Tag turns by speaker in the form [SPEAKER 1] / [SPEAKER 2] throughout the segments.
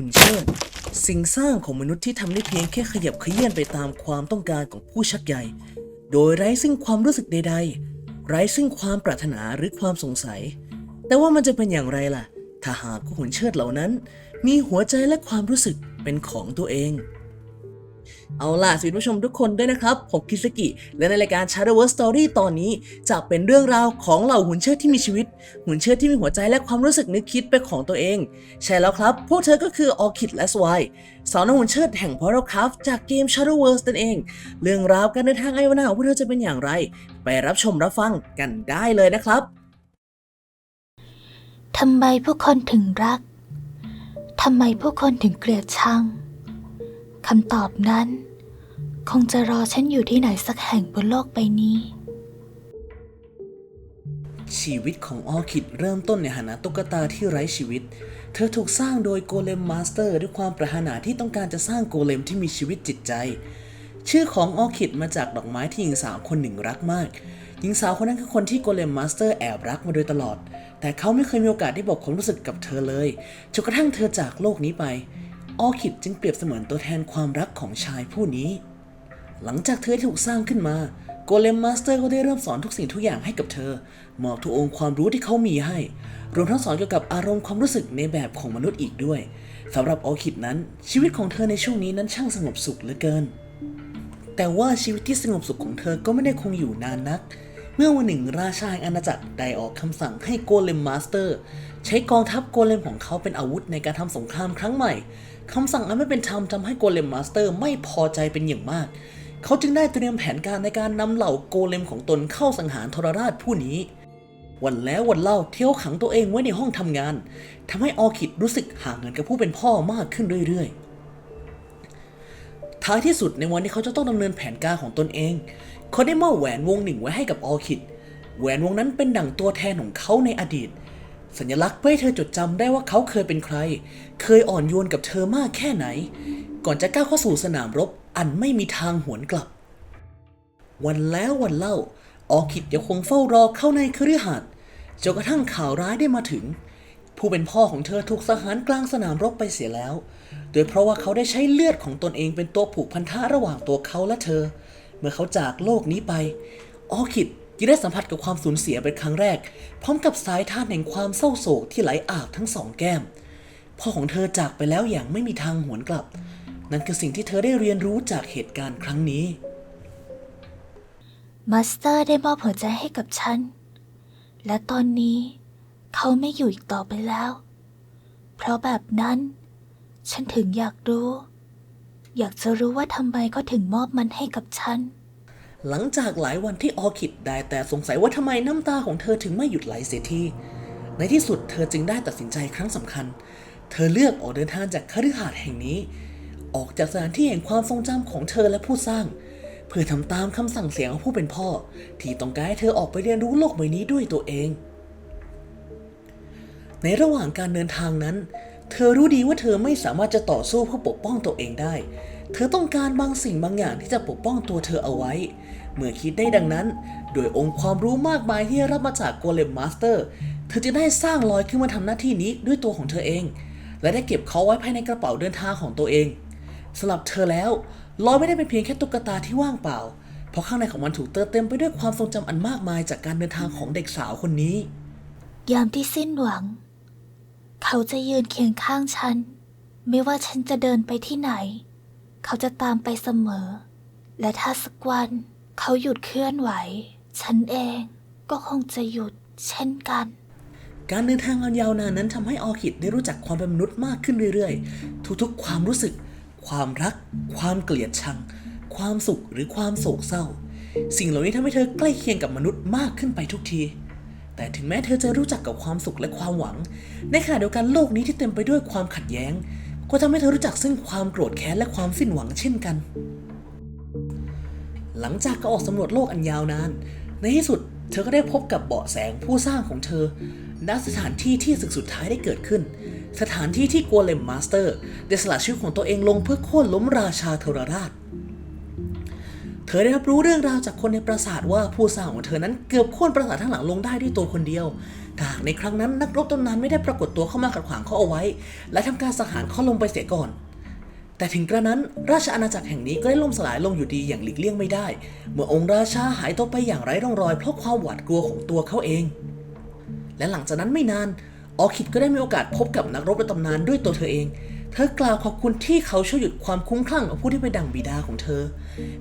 [SPEAKER 1] หุ่นเชิดสิ่งสร้างของมนุษย์ที่ทำได้เพียงแค่ขยับเขยื่นไปตามความต้องการของผู้ชักใหญ่โดยไร้ซึ่งความรู้สึกใด ๆ ไร้ซึ่งความปรารถนาหรือความสงสัย แต่ว่ามันจะเป็นอย่างไรล่ะ ถ้าหากหุ่นเชิดเหล่านั้น มีหัวใจและความรู้สึกเป็นของตัวเอง เอาล่ะสวัสดีผู้ชมทุกคนด้วยนะครับ ผมคิสกิ และในรายการ Shadow World Story ตอนนี้จะเป็นเรื่องราวของเหล่าหุ่นเชิดที่มีชีวิต หุ่นเชิดที่มีหัวใจและความรู้สึกนึกคิดเป็นของตัวเอง ใช่แล้วครับ พวกเธอก็คือ Orchid และ Swy สาวน้องหุ่นเชิดแห่ง p o r t a l Craft จากเกม Shadow World นั่นเอง เรื่องราวการเดินทางไอวานาของพวกเธอจะเป็นอย่างไร ไปรับชมรับฟังกันได้เลยนะครับ
[SPEAKER 2] ทำไมผู้คนถึงรักทำไมผู้คนถึงเกลียดชัง คำตอบนั้น คงจะรอฉันอยู่ที่ไหนสักแห่งบนโลกใบนี้
[SPEAKER 1] ชีวิตของออคิดเริ่มต้นในฐานะตุ๊กตาที่ไร้ชีวิต เธอถูกสร้างโดยโกเลมมาสเตอร์ ด้วยความปรารถนาที่ต้องการจะสร้างโกเลมที่มีชีวิตจิตใจ ชื่อของออคิดมาจากดอกไม้ที่หญิงสาวคนหนึ่งรักมาก หญิงสาวคนนั้นคือคนที่โกเลมมาสเตอร์แอบรักมาโดยตลอด แต่เขาไม่เคยมีโอกาสได้บอกความรู้สึกกับเธอเลยจนกระทั่งเธอจากโลกนี้ไป ออคิดจึงเปรียบเสมือนตัวแทนความรักของชายผู้นี้ หลังจากเธอถูกสร้างขึ้นมาโกเลมมาสเตอร์ก็ได้เริ่มสอนทุกสิ่งทุกอย่างให้กับเธอมอบทุกองค์ความรู้ที่เขามีให้ รวมทั้งสอนเกี่ยวกับอารมณ์ความรู้สึกในแบบของมนุษย์อีกด้วยสำหรับออคิดนั้น ชีวิตของเธอในช่วงนี้นั้นช่างสงบสุขเหลือเกิน แต่ว่าชีวิตที่สงบสุขของเธอก็ไม่ได้คงอยู่นานนัก เมื่อวันหนึ่งราชาแห่งอาณาจักรได้ออกคำสั่งให้โกเลมมาสเตอร์ ใช้กองทัพโกเลมของเขาเป็นอาวุธในการทำสงครามครั้งใหม่ คำสั่งอันไม่เป็นธรรมทำให้โกเลมมาสเตอร์ไม่พอใจเป็นอย่างมาก เขาจึงได้เตรียมแผนการในการนำเหล่าโกเลมของตนเข้าสังหารทรราชผู้นี้ วันแล้ววันเล่าเที่ยวขังตัวเองไว้ในห้องทำงานทำให้ออคิดรู้สึกห่างเหินกับผู้เป็นพ่อมากขึ้นเรื่อยๆ ท้ายที่สุดในวันที่เขาจะต้องดำเนินแผนการของตนเอง เขาได้มอบแหวนวงหนึ่งไว้ให้กับออคิด แหวนวงนั้นเป็นดั่งตัวแทนของเขาในอดีต สัญลักษณ์เพื่อให้เธอจดจำได้ว่าเขาเคยเป็นใคร เคยอ่อนโยนกับเธอมากแค่ไหน ก่อนจะก้าวเข้าสู่สนามรบ อันไม่มีทางหวนกลับ วันแล้ววันเล่า ออคิดยังคงเฝ้ารอเข้าในคฤหาสน์จนกระทั่งข่าวร้ายได้มาถึง ผู้เป็นพ่อของเธอถูกสหารกลางสนามรบไปเสียแล้ว โดยเพราะว่าเขาได้ใช้เลือดของตนเองเป็นตัวผูกพันธะระหว่างตัวเขาและเธอ เมื่อเขาจากโลกนี้ไป ออคิด ยังได้สัมผัสกับความสูญเสียเป็นครั้งแรก พร้อมกับสายท่านแห่งความเศร้าโศกที่ไหลอาบทั้งสองแก้ม พ่อของเธอจากไปแล้วอย่างไม่มีทางหวนกลับ นั่นคือสิ่งที่เธอได้เรียนรู้จากเหตุการณ์ครั้งนี้
[SPEAKER 2] มาสเตอร์ได้มอบหัวใจให้กับฉัน และตอนนี้เขาไม่อยู่อีกต่อไปแล้ว เพราะแบบนั้น ฉันถึงอยากรู้ อยากจะรู้ว่าทำไมเขาถึงมอบมันให้กับฉัน
[SPEAKER 1] หลังจากหลายวันที่ออคิดได้แต่สงสัยว่าทำไมน้ำตาของเธอถึงไม่หยุดไหลเสียทีในที่สุดเธอจึงได้ตัดสินใจครั้งสำคัญ เธอเลือกออกเดินทางจากคฤหาสน์แห่งนี้ ออกจากสถานที่แห่งความทรงจำของเธอและผู้สร้าง เพื่อทำตามคำสั่งเสียงของผู้เป็นพ่อ ที่ต้องการให้เธอออกไปเรียนรู้โลกใบนี้ด้วยตัวเอง ในระหว่างการเดินทางนั้น เธอรู้ดีว่าเธอไม่สามารถจะต่อสู้เพื่อปกป้องตัวเองได้ เธอต้องการบางสิ่งบางอย่างที่จะปกป้องตัวเธอเอาไว้ เมื่อคิดได้ดังนั้น โดยองค์ความรู้มากมายที่รับมาจากโกเลมมาสเตอร์ เธอจึงได้สร้างลอยขึ้นมาทำหน้าที่นี้ด้วยตัวของเธอเอง และได้เก็บเขาไว้ภายในกระเป๋าเดินทางของตัวเองสำหรับเธอแล้วลอยไม่ได้เป็นเพียงแค่ตุ๊กตาที่ว่างเปล่า เพราะข้างในของมันถูกเติมเต็มไปด้วยความทรงจำอันมากมายจากการเดินทางของเด็กสาวคนนี้
[SPEAKER 2] ยามที่สิ้นหวัง เขาจะยืนเคียงข้างฉัน ไม่ว่าฉันจะเดินไปที่ไหน เขาจะตามไปเสมอ และถ้าสักวันเขาหยุดเคลื่อนไหว ฉันเองก็คงจะหยุดเช่นกัน
[SPEAKER 1] การเดินทางอันยาวนานนั้นทำให้ออคิดได้รู้จักความเป็นมนุษย์มากขึ้นเรื่อยๆ ทุกๆ ความรู้สึก ความรัก ความเกลียดชัง ความสุขหรือความโศกเศร้า สิ่งเหล่านี้ทำให้เธอใกล้เคียงกับมนุษย์มากขึ้นไปทุกทีแต่ถึงแม้เธอจะรู้จักกับความสุขและความหวัง ในขณะเดียวกันโลกนี้ที่เต็มไปด้วยความขัดแย้ง ก็ทำให้เธอรู้จักซึ่งความโกรธแค้นและความสิ้นหวังเช่นกัน หลังจากก็ออกสำรวจโลกอันยาวนาน ในที่สุดเธอก็ได้พบกับเบาะแสงผู้สร้างของเธอ ณ สถานที่ที่ศึกสุดท้ายได้เกิดขึ้น สถานที่ที่กัวเลมมาสเตอร์ได้สละชีวิตของตัวเองลงเพื่อโค่นล้มราชาเทรราช เธอได้รับรู้เรื่องราวจากคนในปราสาทว่าผู้สร้างของเธอนั้นเกือบโค่นปราสาททั้งหลังลงได้ด้วยตัวคนเดียว ถ้าหากในครั้งนั้นนักรบตำนานไม่ได้ปรากฏตัวเข้ามาขัดขวางเขาเอาไว้ และทำการสังหารเขาลงไปเสียก่อน แต่ถึงกระนั้นราชอาณาจักรแห่งนี้ก็ได้ล่มสลายลงอยู่ดีอย่างหลีกเลี่ยงไม่ได้ เมื่อองค์ราชาหายตัวไปอย่างไร้ร่องรอยเพราะความหวาดกลัวของตัวเขาเอง และหลังจากนั้นไม่นานออคิดก็ได้มีโอกาสพบกับนักรบในตำนานด้วยตัวเธอเอง เธอกล่าวขอบคุณที่เขาช่วยหยุดความคุ้มคลั่งของผู้ที่ไปดังบิดาของเธอ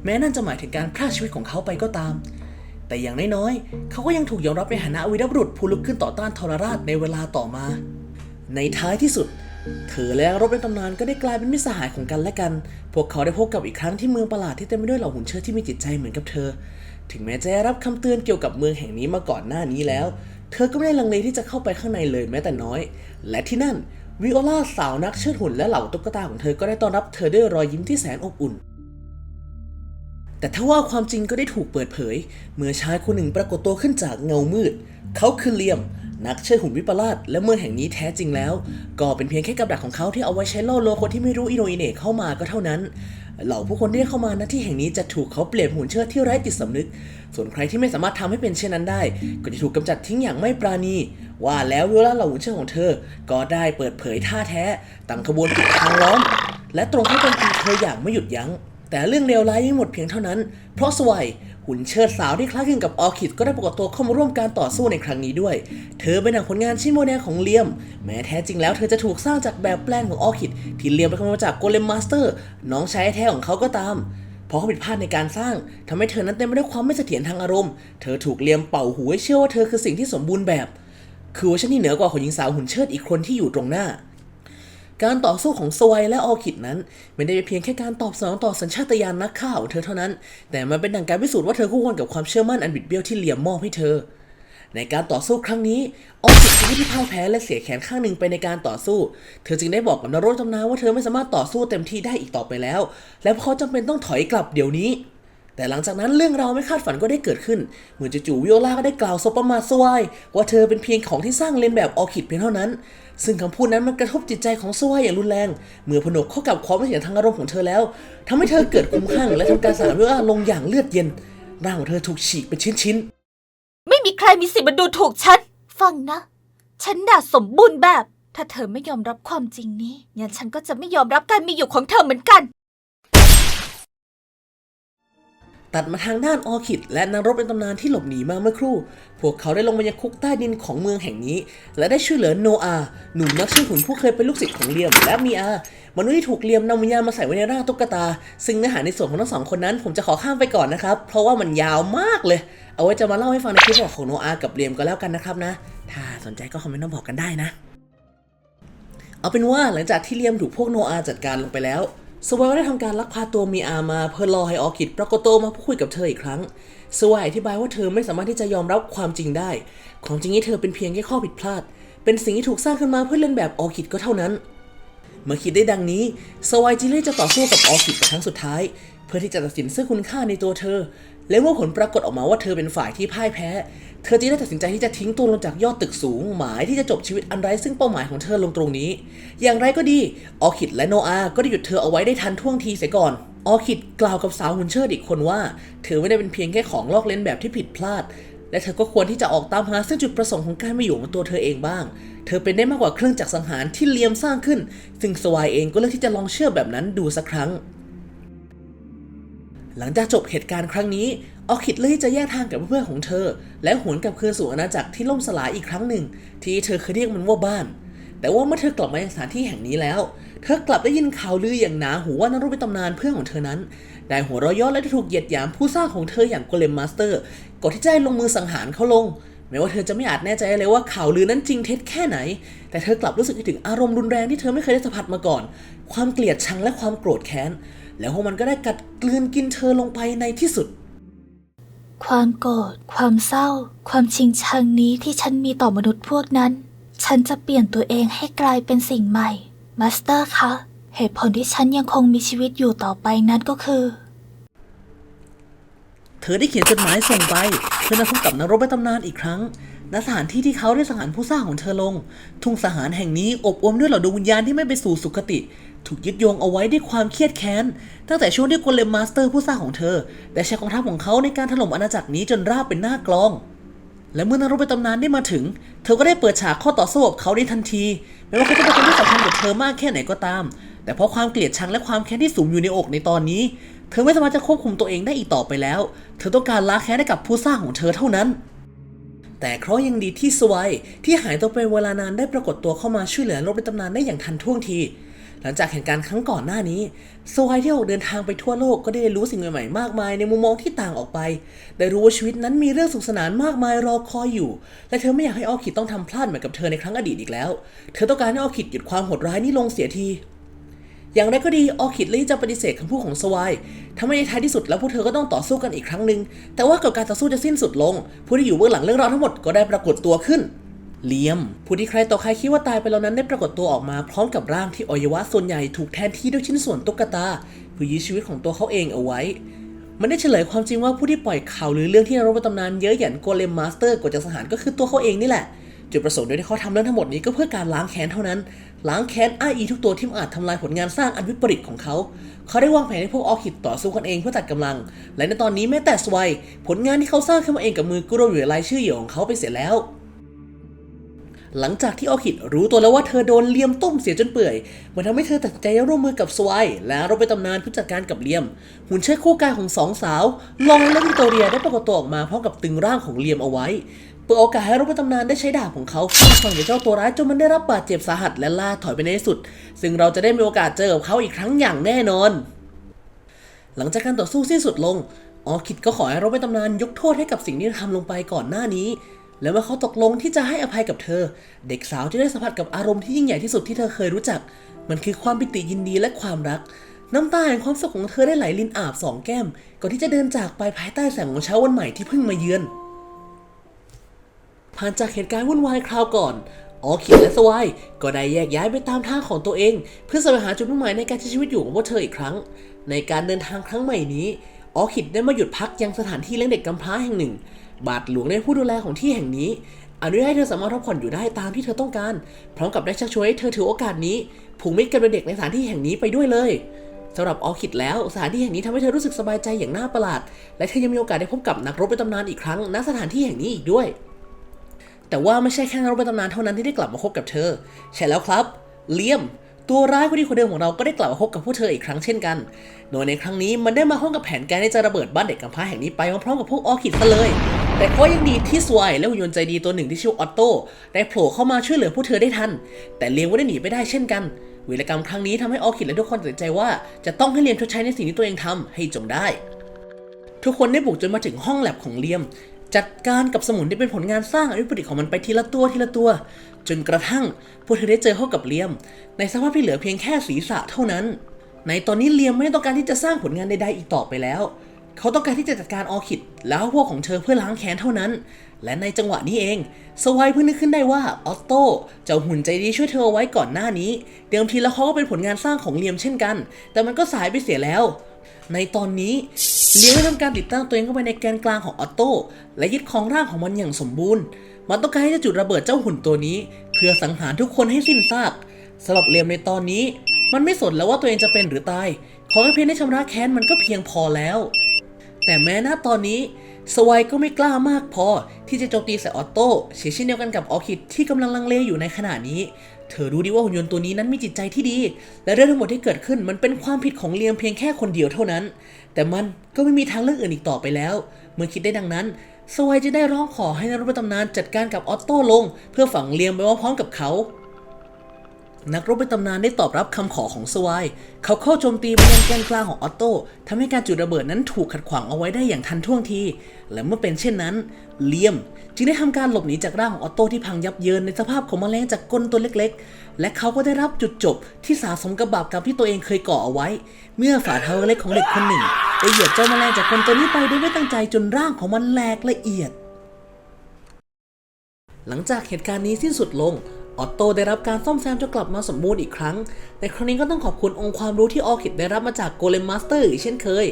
[SPEAKER 1] แม้นั่นจะหมายถึงการพรากชีวิตของเขาไปก็ตาม แต่อย่างน้อยๆ เขาก็ยังถูกยอมรับในฐานะวีรบุรุษผู้ลุกขึ้นต่อต้านทรราชในเวลาต่อมา ในท้ายที่สุด เธอและรบในตำนานก็ได้กลายเป็นมิตรสหายของกันและกัน พวกเขาได้พบกับอีกครั้งที่เมืองประหลาดที่เต็มไปด้วยเหล่าหุ่นเชิดที่มีจิตใจเหมือนกับเธอ ถึงแม้จะได้รับคำเตือนเกี่ยวกับเมืองแห่งนี้มาก่อนหน้านี้แล้ว เธอก็ไม่ได้ลังเลที่จะเข้าไปข้างในเลยแม้แต่น้อย และที่นั่นวิโอลาสาวนักเชิดหุ่นและเหล่าตุ๊กตาของเธอก็ได้ต้อนรับเธอด้วยรอยยิ้มที่แสนอบอุ่น แต่ถ้าว่าความจริงก็ได้ถูกเปิดเผย เมื่อชายคนหนึ่งปรากฏตัวขึ้นจากเงามืด เขาคือเลียม นักเชิดหุ่นวิปลาสและเมืองแห่งนี้แท้จริงแล้ว ก็เป็นเพียงแค่กับดักของเขาที่เอาไว้ใช้ล่อลวงคนที่ไม่รู้อิโนอิเน่เข้ามาก็เท่านั้น เหล่าผู้คนที่เข้ามาณที่แห่งนี้จะถูกเขาเปลี่ยนหุ่นเชิดที่ไร้จิตสำนึก ส่วนใครที่ไม่สามารถทำให้เป็นเช่นนั้นได้ ก็จะถูกกำจัดทิ้งอย่างไม่ปราณี ว่าแล้ววิโอลาเหล่าหุ่นเชิดของเธอ ก็ได้เปิดเผยท่าแท้ตั้งขบวนปิดทางล้อมและตรงเข้าโจมตีเธออย่างไม่หยุดยั้ง แต่เรื่องเลวร้ายยังไม่หมดเพียงเท่านั้น เพราะสวัยหุ่นเชิดสาวที่คล้ายคลึงกับออคิดก็ได้ปรากฏตัวเข้ามาร่วมการต่อสู้ในครั้งนี้ด้วย เธอเป็นหนังผลงานชิ้นโมเดลของเลียม แม้แท้จริงแล้วเธอจะถูกสร้างจากแบบแปลนของออคิดที่เลียมไปขโมยมาจากโกเลมมาสเตอร์ น้องชายแท้ของเขาก็ตามเพราะเขาผิดพลาดในการสร้างทำให้เธอนั้นเต็มไปด้วยความไม่เสถียรทางอารมณ์ เธอถูกเลียมเป่าหูให้เชื่อว่าเธอคือสิ่งที่สมบูรณ์แบบ คือเวอร์ชันที่เหนือกว่าของหญิงสาวหุ่นเชิดอีกคนที่อยู่ตรงหน้า การต่อสู้ของสวยและออคิดนั้น ไม่ได้เป็นเพียงแค่การตอบสนองต่อสัญชาตญาณนักฆ่าของเธอเท่านั้น แต่มันเป็นดังการพิสูจน์ว่าเธอคู่ควรกับความเชื่อมั่นอันบิดเบี้ยวที่เหลี่ยมมอบให้เธอ ในการต่อสู้ครั้งนี้ออคิดที่พ่ายแพ้และเสียแขนข้างหนึ่งไปในการต่อสู้ เธอจึงได้บอกกับนารถตำนาว่าเธอไม่สามารถต่อสู้เต็มที่ได้อีกต่อไปแล้ว และเขาจำเป็นต้องถอยกลับเดี๋ยวนี้ แต่หลังจากนั้นเรื่องราวไม่คาดฝันก็ได้เกิดขึ้น เหมื่อจู่ๆวิโอลาก็ได้กล่าวสบประมาทสวายว่าเธอเป็นเพียงของที่สร้างเลนแบบออคิดเพียงเท่านั้น ซึ่งคำพูดนั้นมันกระทบจิตใจของสวายอย่างรุนแรง เมื่อผนวกเข้ากับความไม่เสียทางอารมณ์ของเธอแล้วทำให้เธอเกิดคลุ้มคลั่งและทำการสารวิโอลาลงอย่างเลือดเย็น ร่างของเธอถูกฉีกเป็นชิ้นๆ
[SPEAKER 2] ไม่มีใครมีสิทธิ์มาดูถูกฉัน ฟังนะ ฉันด่าสมบูรณ์แบบ ถ้าเธอไม่ยอมรับความจริงนี้งั้นฉันก็จะไม่ยอมรับการมีอยู่ของเธอเหมือนกัน
[SPEAKER 1] ตัดมาทางด้านออคิดและนักรบในตำนานที่หลบหนีมาเมื่อครู่ พวกเขาได้ลงมายังคุกใต้ดินของเมืองแห่งนี้ และได้ช่วยเหลือโนอาหนุ่มนักชื่อหุ่นผู้เคยเป็นลูกศิษย์ของเลียมและมีอามนุษย์ที่ถูกเลียมนำวิญญาณมาใส่ไว้ในร่างตุ๊กตา ซึ่งเนื้อหาในส่วนของทั้งสองคนนั้น ผมจะขอข้ามไปก่อนนะครับ เพราะว่ามันยาวมากเลย เอาไว้จะมาเล่าให้ฟังในคลิปของโนอากับเลียมก็แล้วกันนะครับนะ ถ้าสนใจก็คอมเมนต์มาบอกกันได้นะ เอาเป็นว่าหลังจากที่เลียมถูกพวกโนอาจัดการลงไปแล้ว สวายก็ได้ทำการลักพาตัวมีอามาเพื่อรอให้ออคิดปรากฏตัวมาพูดคุยกับเธออีกครั้ง สวายอธิบายว่าเธอไม่สามารถที่จะยอมรับความจริงได้ ของจริงนี้เธอเป็นเพียงแค่ข้อผิดพลาด เป็นสิ่งที่ถูกสร้างขึ้นมาเพื่อเล่นแบบออคิดก็เท่านั้น เมื่อคิดได้ดังนี้ สวายจิเล่จะต่อสู้กับออคิดเป็นครั้งสุดท้าย เพื่อที่จะตัดสินซึ่งคุณค่าในตัวเธอ และเมื่อผลปรากฏออกมาว่าเธอเป็นฝ่ายที่พ่ายแพ้ เธอจึงได้ตัดสินใจที่จะทิ้งตัวลงจากยอดตึกสูง หมายที่จะจบชีวิตอันไร้ซึ่งเป้าหมายของเธอลงตรงนี้ อย่างไรก็ดีออคิดและโนอาก็ได้หยุดเธอเอาไว้ได้ทันท่วงทีเสียก่อนออคิดกล่าวกับสาวหุ่นเชิดอีกคนว่า เธอไม่ได้เป็นเพียงแค่ของลอกเลียนแบบที่ผิดพลาด และเธอก็ควรที่จะออกตามหาซึ่งจุดประสงค์ของการมาอยู่ของตัวเธอเองบ้าง เธอเป็นได้มากกว่าเครื่องจักรสังหารที่เลียมสร้างขึ้น ซึ่งสวายเองก็เลือกที่จะลองเชื่อแบบนั้นดูสักครั้ง หลังจากจบเหตุการณ์ครั้งนี้ ออคิดเลยจะแยกทางกับเพื่อนของเธอ และหวนกลับคืนสู่อาณาจักรที่ล่มสลายอีกครั้งหนึ่ง ที่เธอเคยเรียกมันว่าบ้าน แต่ว่าเมื่อเธอกลับมายังสถานที่แห่งนี้แล้ว เธอกลับได้ยินข่าวลืออย่างหนาหูว่านักรบในตำนานเพื่อนของเธอนั้นได้หัวเร้อยย่อและถูกเหยียดหยามผู้สร้างของเธออย่างโกเลมมาสเตอร์ก่อนที่จะให้ลงมือสังหารเขาลง แม้ว่าเธอจะไม่อาจแน่ใจเลยว่าข่าวลือนั้นจริงเท็จแค่ไหน แต่เธอกลับรู้สึกถึงอารมณ์รุนแรงที่เธอไม่เคยได้สัมผัสมาก่อน ความเกลียดชังและความโกรธแค้น แล้วมันก็ได้กัดกลืนกินเธอลงไปในที่สุด
[SPEAKER 2] ความโกรธ ความเศร้า ความชิงชังนี้ที่ฉันมีต่อมนุษย์พวกนั้น ฉันจะเปลี่ยนตัวเองให้กลายเป็นสิ่งใหม่ มาสเตอร์คะ เหตุผลที่ฉันยังคงมีชีวิตอยู่ต่อไปนั้นก็คือ
[SPEAKER 1] อได้เขียนจดหมายส่งไปเพื่อนัดพบกับนักรบในตำนานอีกครั้งณสถานที่ที่เขาได้สังหารผู้สร้างของเธอลง ทุ่งสังหารแห่งนี้อบอวมด้วยเหล่าดวงวิญญาณที่ไม่ไปสู่สุคติ ถูกยึดโยงเอาไว้ด้วยความเครียดแค้น ตั้งแต่ช่วงที่โกเลมมาสเตอร์ผู้สร้างของเธอ ได้ใช้กองทัพของเขาในการถล่มอาณาจักรนี้จนราบเป็นหน้ากลอง และเมื่อนรกเป็นตำนานได้มาถึง เธอก็ได้เปิดฉากข้อต่อสู้กับเขาได้ทันทีไม่ว่าเขาจะเป็นคนที่สำคัญกับเธอมากแค่ไหนก็ตาม แต่เพราะความเกลียดชังและความแค้นที่สูงอยู่ในอกในตอนนี้ เธอไม่สามารถจะควบคุมตัวเองได้อีกต่อไปแล้ว เธอต้องการล้างแค้นให้กับผู้สร้างของเธอเท่านั้น แต่เคราะยังดีที่สวยที่หายตัวไปเวลานานได้ปรากฏตัวเข้ามาช่วยเหลือโลกในตำนานได้อย่างทันท่วงที หลังจากเหตุการณ์ครั้งก่อนหน้านี้สวายที่ออกเดินทางไปทั่วโลกก็ได้รู้สิ่งใหม่ๆมากมายในมุมมองที่ต่างออกไป ได้รู้ว่าชีวิตนั้นมีเรื่องสุขสนานมากมายรอคอยอยู่ และเธอไม่อยากให้ออคิดต้องทำพลาดเหมือนกับเธอในครั้งอดีตอีกแล้ว เธอต้องการให้ออคิดหยุดความโหดร้ายนี้ลงเสียที อย่างไรก็ดีออคิดเลยจะปฏิเสธคำพูดของสวายทำให้ในท้ายที่สุดแล้วพวกเธอก็ต้องต่อสู้กันอีกครั้งหนึ่ง แต่ว่ากับการต่อสู้จะสิ้นสุดลง ผู้ที่อยู่เบื้องหลังเรื่องราวทั้งหมดก็ได้ปรากฏตัวขึ้น เลียม ผู้ที่ใครต่อใครคิดว่าตายไปแล้วนั้นได้ปรากฏตัวออกมาพร้อมกับร่างที่อวัยวะส่วนใหญ่ถูกแทนที่ด้วยชิ้นส่วนตุ๊กตาเพื่อยื้อชีวิตของตัวเขาเองเอาไว้ มันได้เฉลยความจริงว่าผู้ที่ปล่อยข่าวหรือเรื่องที่นรกบตำนานเยอะหยันโกเลมมาสเตอร์กดจากสหารก็คือตัวเขาเองนี่แหละ จุดประสงค์โดยที่เขาทำเรื่องทั้งหมดนี้ก็เพื่อการล้างแค้นเท่านั้น ล้างแค้นไออีทุกตัวที่อาจทำลายผลงานสร้างอันวิปริตของเขา เขาได้วางแผนให้พวกออคิดต่อสู้กันเองเพื่อตัดกำลัง และในตอนนี้แม้แต่สวยผลงานที่เขาสร้างขึ้นมาเองกับมือก็รวมอยู่รายชื่อเหยื่อของเขาไปเสียแล้ว หลังจากที่ออคิดรู้ตัวแล้วว่าเธอโดนเลียมต้มเสียจนเปื่อย มันทำให้เธอตัดใจร่วมมือกับสวายและเราไปนตำนานผู้จัดการกับเลียม หุ่นเชิดคู่กายของสองสาว ลองและวิกตเรียได้ปรากฏตัวออกมาพร้อมกับตึงร่างของเลียมเอาไว้ เปิดโอกาสให้ราไปนตำนานได้ใช้ดาบของเขาฟาดฟันกับเจ้าตัวร้ายจนมันได้รับบาดเจ็บสาหัสและล่าถอยไปในที่สุด ซึ่งเราจะได้มีโอกาสเจอกับเขาอีกครั้งอย่างแน่นอน หลังจากการต่อสู้สิ้นสุดลงออคิดก็ขอให้ราไปนตำนานยกโทษให้กับสิ่งที่ทำลงไปก่อนหน้านี้ และเมื่อเขาตกลงที่จะให้อภัยกับเธอ เด็กสาวจะได้สัมผัสกับอารมณ์ที่ยิ่งใหญ่ที่สุดที่เธอเคยรู้จัก มันคือความปิติยินดีและความรัก น้ำตาแห่งความสุขของเธอได้ไหลลินอาบสองแก้ม ก่อนที่จะเดินจากไปภายใต้แสงของเช้าวันใหม่ที่เพิ่งมาเยือน ผ่านจากเหตุการณ์วุ่นวายคราวก่อนออคิดและสวายก็ได้แยกย้ายไปตามทางของตัวเอง เพื่อแสวงหาจุดมุ่งหมายในการใช้ชีวิตอยู่ของพวกเธออีกครั้ง ในการเดินทางครั้งใหม่นี้ออคิดได้มาหยุดพักยังสถานที่เลี้ยงเด็กกำพร้าแห่งหนึ่ง บาทหลวงในผู้ดูแลของที่แห่งนี้ อนุญาตให้เธอสามารถพักผ่อนอยู่ได้ตามที่เธอต้องการ พร้อมกับได้ชักชวนให้เธอถือโอกาสนี้ผูกมิตรกันเป็นเด็กในสถานที่แห่งนี้ไปด้วยเลยสำหรับออคิดแล้วสถานที่แห่งนี้ทำให้เธอรู้สึกสบายใจอย่างน่าประหลาด และเธอยังมีโอกาสได้พบกับนักรบในตำนานอีกครั้งณสถานที่แห่งนี้อีกด้วย แต่ว่าไม่ใช่แค่นักรบในตำนานเท่านั้นที่ได้กลับมาพบกับเธอ ใช่แล้วครับเลียมตัวร้ายคนดีคนเดิมของเราก็ได้กลับมาพบกับพวกเธออีกครั้งเช่นกัน โดยในครั้งนี้มันได้มาห้องกับแผนการที่จะระเบิดบ้านเด็กกำพร้าแห่งนี้ไปพร้อมกับพวกออคิดซะเลย แต่ก็ยังดีที่สวายและหุ่นยนต์ใจดีตัวหนึ่งที่ชื่อออตโต้ได้โผล่เข้ามาช่วยเหลือพวกเธอได้ทัน แต่เลียมก็ได้หนีไปได้เช่นกันวีรกรรมครั้งนี้ทำให้ออคิดและทุกคนตัดสินใจว่าจะต้องให้เลียมชดใช้ในสิ่งที่ตัวเองทำให้จงได้ ทุกคนได้บุกจนมาถึงห้องแลบของเลียม จัดการกับสมุนที่เป็นผลงานสร้างอนุประดิษฐ์ของมันไปทีละตัวทีละตัว จนกระทั่งพวกเธอได้เจอเข้ากับเลียม ในสภาพที่เหลือเพียงแค่ศีรษะเท่านั้น ในตอนนี้เลียมไม่ได้ต้องการที่จะสร้างผลงานใดๆอีกต่อไปแล้ว เขาต้องการที่จะจัดการออคิดแล้วพวกของเธอเพื่อล้างแค้นเท่านั้น และในจังหวะนี้เองสวายเพิ่งนึกขึ้นได้ว่าออตโต้เจ้าหุ่นใจดีช่วยเธอเอาไว้ก่อนหน้านี้ เดิมทีแล้วเขาก็เป็นผลงานสร้างของเลียมเช่นกัน แต่มันก็สายไปเสียแล้ว ในตอนนี้เลียมได้ทำการติดตั้งตัวเองเข้าไปในแกนกลางของออตโต้และยึดครองร่างของมันอย่างสมบูรณ์ มันต้องการให้จะจุดระเบิดเจ้าหุ่นตัวนี้ เพื่อสังหารทุกคนให้สิ้นซากสำหรับเลียมในตอนนี้ มันไม่สนแล้วว่าตัวเองจะเป็นหรือตาย ขอแค่เพียงได้ชำระแค้นมันก็เพียงพอแล้ว แต่แม้ณตอนนี้สวายก็ไม่กล้ามากพอที่จะโจมตีใส่ออตโต้เช่นเดียวกันกับออคิดที่กำลังลังเลอยู่ในขณะนี้ เธอรู้ดีว่าหุ่นยนต์ตัวนี้นั้นมีจิตใจที่ดี และเรื่องทั้งหมดที่เกิดขึ้นมันเป็นความผิดของเลียมเพียงแค่คนเดียวเท่านั้น แต่มันก็ไม่มีทางเลือกอื่นอีกต่อไปแล้ว เมื่อคิดได้ดังนั้นสวายจะได้ร้องขอให้นรบตำนานจัดการกับออตโต้ลง เพื่อฝังเลียมไปพร้อมกับเขา นักรบในตำนานได้ตอบรับคำขอของสวาย เขาเข้าโจมตีไปยังแกนกลางของออตโต้ทำให้การจุดระเบิดนั้นถูกขัดขวางเอาไว้ได้อย่างทันท่วงที และเมื่อเป็นเช่นนั้น เลียมจึงได้ทำการหลบหนีจากร่างของออตโต้ที่พังยับเยินในสภาพของแมลงจากก้นตัวเล็กๆ และเขาก็ได้รับจุดจบที่สาสมกับบาปกรรมที่ตัวเองเคยก่อเอาไว้ เมื่อฝ่าเท้าเล็กของเด็กคนหนึ่งได้เหยียบเจ้าแมลงจากคนตัวนี้ไปโดยไม่ตั้งใจจนร่างของมันแหลกละเอียด หลังจากเหตุการณ์นี้สิ้นสุดลง ออตโต้ได้รับการซ่อมแซมจนกลับมาสมบูรณ์อีกครั้ง ในครั้งนี้ก็ต้องขอบคุณองค์ความรู้ที่ออคิดได้รับมาจากโกเลมมาสเตอร์อีกเช่นเคย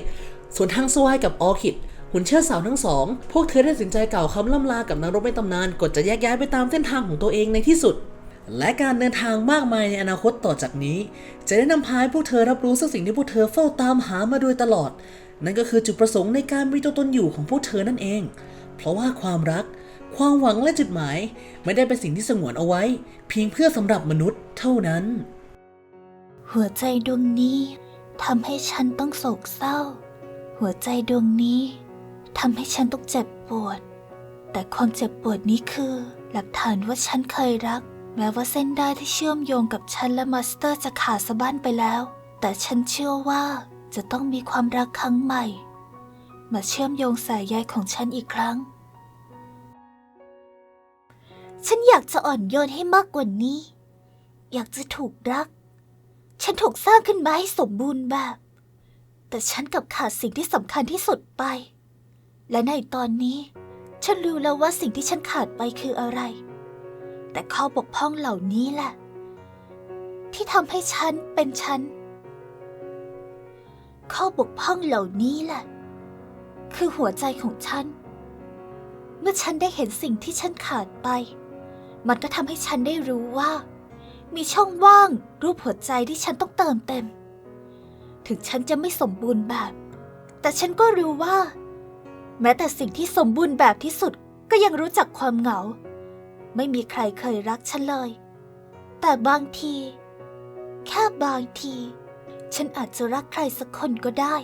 [SPEAKER 1] ส่วนทางสวายกับออคิดหุ่นเชิดสาวทั้งสอง พวกเธอได้ตัดสินใจกล่าวคำล่ำลากับนักรบในตำนานก่อนจะแยกย้ายไปตามเส้นทางของตัวเองในที่สุด และการเดินทางมากมายในอนาคตต่อจากนี้ จะได้นำพาให้พวกเธอรับรู้สักสิ่งที่พวกเธอเฝ้าตามหามาโดยตลอด นั่นก็คือจุดประสงค์ในการมีตัวตนอยู่ของพวกเธอนั่นเอง เพราะว่าความรัก ความหวังและจุดหมายไม่ได้เป็นสิ่งที่สงวนเอาไว้ เพียงเพื่อสำหรับมนุษย์เท่านั้น
[SPEAKER 2] หัวใจดวงนี้ทำให้ฉันต้องโศกเศร้า หัวใจดวงนี้ทำให้ฉันต้องเจ็บปวด แต่ความเจ็บปวดนี้คือ หลักฐานว่าฉันเคยรัก แม้ว่าเส้นได้ที่เชื่อมโยงกับฉันและมาสเตอร์จะขาดสะบั้นไปแล้ว แต่ฉันเชื่อว่าจะต้องมีความรักครั้งใหม่ มาเชื่อมโยงสายใยของฉันอีกครั้ง ฉันอยากจะอ่อนโยนให้มากกว่านี้ อยากจะถูกรัก ฉันถูกสร้างขึ้นมาให้สมบูรณ์แบบ แต่ฉันกับขาดสิ่งที่สำคัญที่สุดไป และในตอนนี้ ฉันรู้แล้วว่าสิ่งที่ฉันขาดไปคืออะไร แต่ข้อบกพร่องเหล่านี้แหละ ที่ทำให้ฉันเป็นฉัน ข้อบกพร่องเหล่านี้แหละ คือหัวใจของฉัน เมื่อฉันได้เห็นสิ่งที่ฉันขาดไป มันก็ทำให้ฉันได้รู้ว่า มีช่องว่างรูปหัวใจที่ฉันต้องเติมเต็ม ถึงฉันจะไม่สมบูรณ์แบบ แต่ฉันก็รู้ว่า แม้แต่สิ่งที่สมบูรณ์แบบที่สุดก็ยังรู้จักความเหงา ไม่มีใครเคยรักฉันเลย แต่บางที แค่บางที ฉันอาจจะรักใครสักคนก็ได้